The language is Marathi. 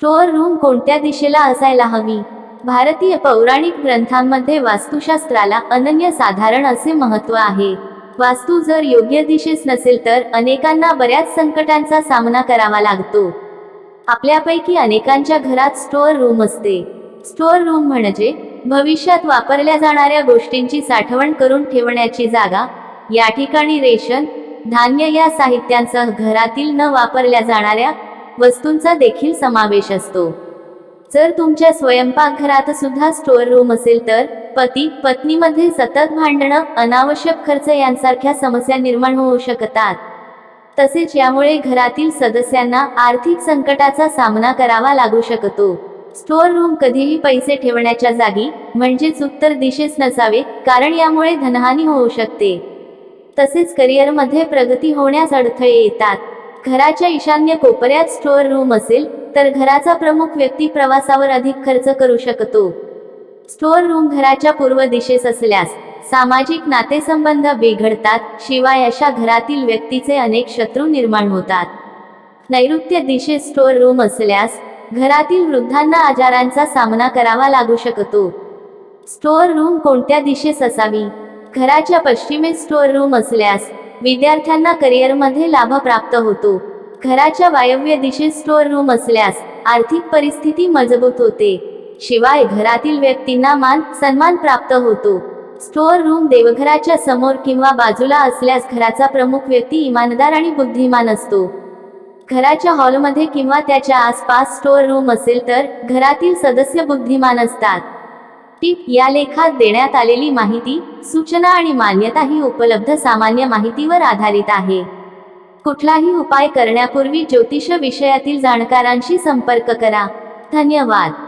स्टोअर रूम कोणत्या दिशेला असायला हवी? भारतीय पौराणिक ग्रंथांमध्ये वास्तुशास्त्राला अनन्यसाधारण असे महत्त्व आहे. वास्तू जर योग्य दिशेस नसेल तर अनेकांना बऱ्याच संकटांचा सामना करावा लागतो. आपल्यापैकी अनेकांच्या घरात स्टोअर रूम असते. स्टोअर रूम म्हणजे भविष्यात वापरल्या जाणाऱ्या गोष्टींची साठवण करून ठेवण्याची जागा या ठिकाणी रेशन धान्य या साहित्यांसह घरातील न वापरल्या जाणाऱ्या वस्तूंचा देखील समावेश असतो. जर तुमच्या स्वयंपाकघरात सुद्धा स्टोअर रूम असेल तर पती पत्नीमध्ये सतत भांडणं अनावश्यक खर्च यांसारख्या समस्या निर्माण होऊ शकतात. तसेच यामुळे घरातील सदस्यांना आर्थिक संकटाचा सामना करावा लागू शकतो. स्टोअर रूम कधीही पैसे ठेवण्याच्या जागी म्हणजेच उत्तर दिशेस नसावे कारण यामुळे धनहानी होऊ शकते. तसेच करिअरमध्ये प्रगती होण्यास अडथळे येतात. घराच्या ईशान्य कोपऱ्यात स्टोअर रूम असेल तर घराचा प्रमुख व्यक्ती प्रवासावर अधिक खर्च करू शकतो. स्टोअर रूम घराच्या पूर्व दिशेस असल्यास सामाजिक नातेसंबंध बिघडतात शिवाय अशा घरातील व्यक्तीचे अनेक शत्रू निर्माण होतात. नैऋत्य दिशेत स्टोअर रूम असल्यास घरातील वृद्धांना आजारांचा सामना करावा लागू शकतो. स्टोअर रूम कोणत्या दिशेस असावी? घराच्या पश्चिमेत स्टोअर रूम असल्यास विद्यार्थ्यांना करिअरमध्ये लाभ प्राप्त होतो. घराच्या वायव्य दिशेत स्टोअर रूम असल्यास आर्थिक परिस्थिती मजबूत होते. शिवाय घरातील व्यक्तींना मान सन्मान प्राप्त होतो. स्टोअर रूम देवघराच्या समोर किंवा बाजूला असल्यास घराचा प्रमुख व्यक्ती इमानदार आणि बुद्धिमान असतो. घराच्या हॉलमध्ये किंवा त्याच्या आसपास स्टोअर रूम असेल तर घरातील सदस्य बुद्धिमान असतात. टीप या लेखात देण्यात आलेली माहिती सूचना आणि मान्यता ही उपलब्ध सामान्य माहितीवर आधारित आहे. कुठलाही उपाय करण्यापूर्वी ज्योतिष विषयातील जाणकारांशी संपर्क करा. धन्यवाद.